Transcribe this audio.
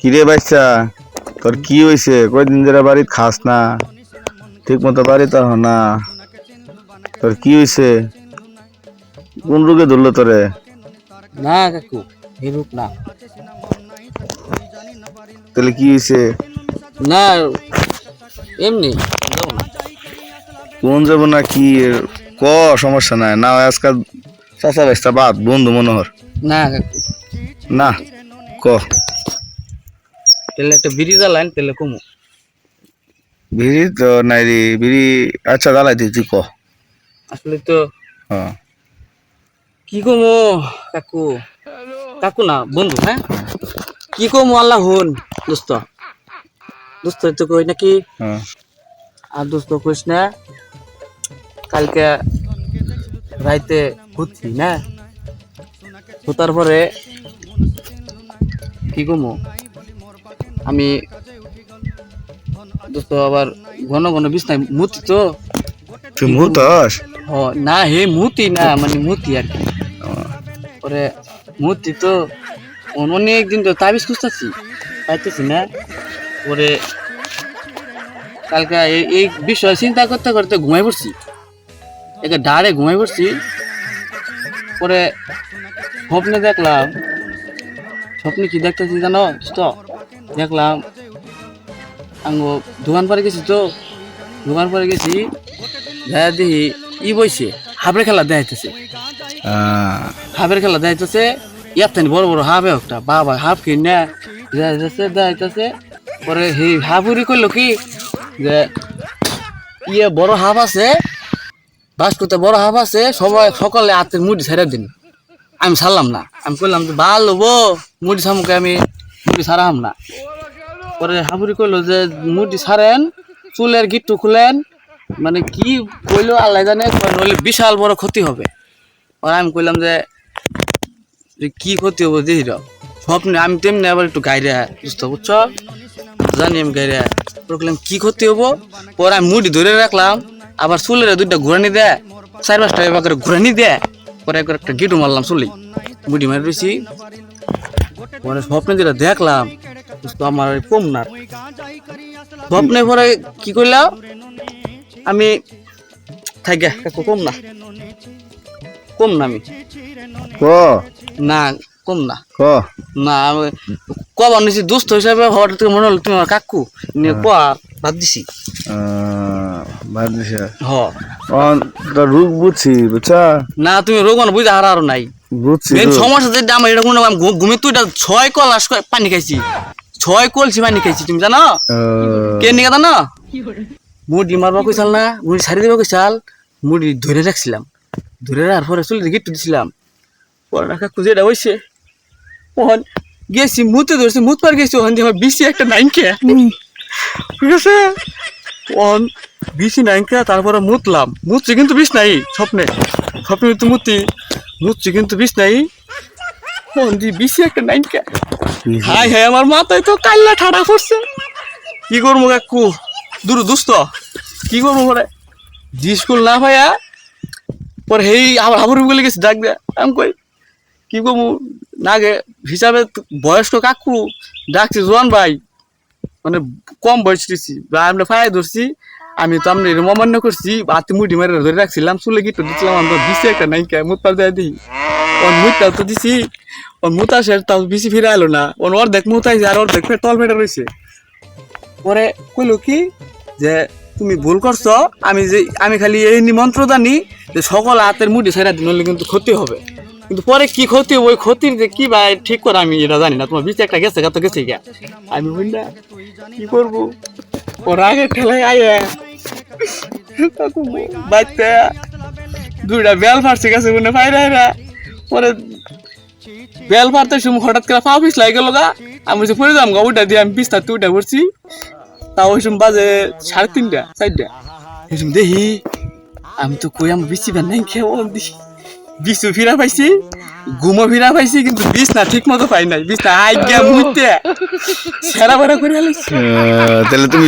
কিরে বাচ্চা তোর কি হয়েছে কয়দিন ধরে বাড়িতে খাস না। ঠিক মতো বাড়িতে আহ না। তোর কি হয়েছে কোন রোগে ধরলো তোরে? না কাকু এই রূপ না। তাহলে কি হয়েছে না এমনি যাব না। কোন যাব না কি? ক সমস্যা নাই। না আজকাল চাচা বাইসটা বাদ বন্ধু মনোহর। না কাকু। না ক। তাহলে একটা বিড়ি জ্বালান তাহলে কমু। বিড়ি তো নাই রে বিড়ি আচ্ছা দিই তুই ক। আসলে তো হ্যাঁ। কি কমু কাকু? কাকু না বন্ধু হ্যাঁ? কি কমু আল্লাহ হুন দোস্ত। দোস্ত তো কই নাকি? হ্যাঁ। আর দোস্ত কইস না কালকে রাইতে ঘুরছি না? ঘুরতার পরে কি কমু? আমি দোস্ত আবার ঘন ঘন বিছনায় মুতি তো। তুই মুতস? হ না হে মুতি না মানে মুতি আর কি। পরে মুতি তো অন- অনেক দিন তো তাবিজ খুঁজতেছি পাইতেছি না। পরে কালকে এই এই বিষয় চিন্তা করতে করতে ঘুমাই পড়ছি। একে ডাড়ে ঘুমাই পড়ছি। পরে স্বপ্নে দেখলাম স্বপ্নে কি দেখতেছি জানো তো দেখলাম, আঙ্গ দোকান পরে গেছি তো, দোকান পরে গেছি দেখা দেখি ই বইছে, হাফের খেলা দেখাইতেছে। হাফের খেলা দেখাইতেছে ইয়াতেন বড় বড় হাফে একটা বাবা হাফ কিনে দেখাইতেছে দেখাইতেছে, পরে সেই হাফুরি করল কি, যে ইয়ে বড় হাফ আছে, বাস্কুতে বড় হাফ আছে, সবাই সকালে হাতের মুড়ি ছেড়ে দিন। আমি ছাড়লাম না, আমি করলাম ভালো বো মুড়ি ছামুকে আমি মুড়ি ছাড়াম না। পরে হাবুরি কইলো যে, মুড়ি ছাড়েন, চুলের গিট্টু খুলেন মানে কি কইলো আল্লাহ জানে নইলে বিশাল বড় ক্ষতি হবে। আর আমি কইলাম যে কি ক্ষতি হবে দেখি স্বপ্নে আমি তেমনি আবার একটু গাইরে বুঝতে বুঝছ? জানি আমি গাইরে কইলাম কি ক্ষতি হব। পরে আমি মুড়ি ধরে রাখলাম, আবার চুলের দুইটা ঘুরানি দেয়, চার পাঁচটা এবার করে ঘুরানি দেয়। পরে একবার একটা গিটু মারলাম চুলি মুড়ি মারি রয়েছি পরে স্বপ্নে যেটা দেখলাম তো আমার কম না স্বপ্নে পরে কি করলাম? আমি থাকে কম না কম না আমি। ক? না কম না ক? না আমি কবার নিছি দুস্থ হিসাবে হঠাৎ থেকে মনে হলো তুমি আমার কাকু? নিয়ে কোয়া বাদ দিছি। বাদ দিছে? হ। ও, বুঝছি বুঝছা? না তুমি রোগ মানে বুঝে হারা আর নাই। মেন রূপ। সমস্যা যেটা আমার এটা কোনো ঘুমে তুই এটা ছয় কলাস করে পানি খাইছি। ছয় কলসি পানি খাইছি তুমি জানো? আহ, কে নিয়ে জানো? মুড়ি মারবা কইসাল না? মুড়ি ছাড়ি দিবা কইসাল মুড়ি ধরে রাখছিলাম। ধরে রাখার পরে চলে গিট্টু দিছিলাম। পরে রাখা খুঁজে এটা হয়েছে ওহন গেছি মুতে ধরছি মুত পার গেছি ওখান দিয়ে আমার বিসি একটা নাইনকে। ঠিক আছে? ওহন বিসি নাইনকে তারপরে মুতলাম। মুতছি কিন্তু বিষ নাই স্বপ্নে। স্বপ্নে মুতি। মুতছি কিন্তু বিষ নাই। দিয়ে বিসি একটা নাইনকে হাই হাই আমার মাথায় তো কাল্লা ঠাডা পড়ছে। কি করব কাকু দূর দুস্থ কি করব পরে জি স্কুল না ভাইয়া? পরে হেই আবার হাবুর বলে গেছি ডাক দে। আমি কই কি করব? না গে হিসাবে বয়স্ক কাকু ডাকছি জোয়ান ভাই। মানে কম বয়স দিছি। বা আমরা ফায়ার ধরছি। আমি তো আমরা এরকম অমান্য করছি হাতে মুড়ি মারে ধরে রাখছিলাম, চুলে গিয়ে দিচ্ছিলাম আমরা দিছি একটা নাই কে মুখ পাল দেয় দিই। ওর মুখটাও তো দিছি, ওর মুতা আসে তাও বেশি ফিরে এলো না। ওর অর্ধেক মুখ আইছে, আর অর্ধেক ফের তল ফেটে রয়েছে পরে কইলো কি যে, তুমি ভুল করছ, আমি যে, আমি খালি এই নিমন্ত্রণ জানি যে সকল হাতের মুঠি ছেড়া দিন হলে কিন্তু ক্ষতি হবে। কিন্তু পরে কি ক্ষতি ওই ক্ষতির যে কি ভাই ঠিক করে আমি এটা জানি না, তোমার বিচে একটা গেছে গা, তো গেছে গা। আমি না কি করব? ওর আগে ঠেলায় আয়ে বাচ্চা দুইটা বেল ফাটছে, গেছে মনে ফাইরা হাইরা পরে বেল পারতে সময় হঠাৎ করে পা পিস লাগে গেল গা। আমি যে পড়ে যাম গা উঠা দিয়ে আমি পিস্তা উঠা পড়ছি তাও ওই সময় বাজে সাড়ে তিনটা, চারটা। এই সময় দেখি, আমি তো কই, আমি বিচি বেন নাই খেয়ে দিছি বিচু ফিরা পাইছি ঘুমো ফিরা পাইছি, কিন্তু বিষ না ঠিক মতো পাই নাই। বিষ না গিয়া মুইতে সেরা বেড়া করে তাহলে তুমি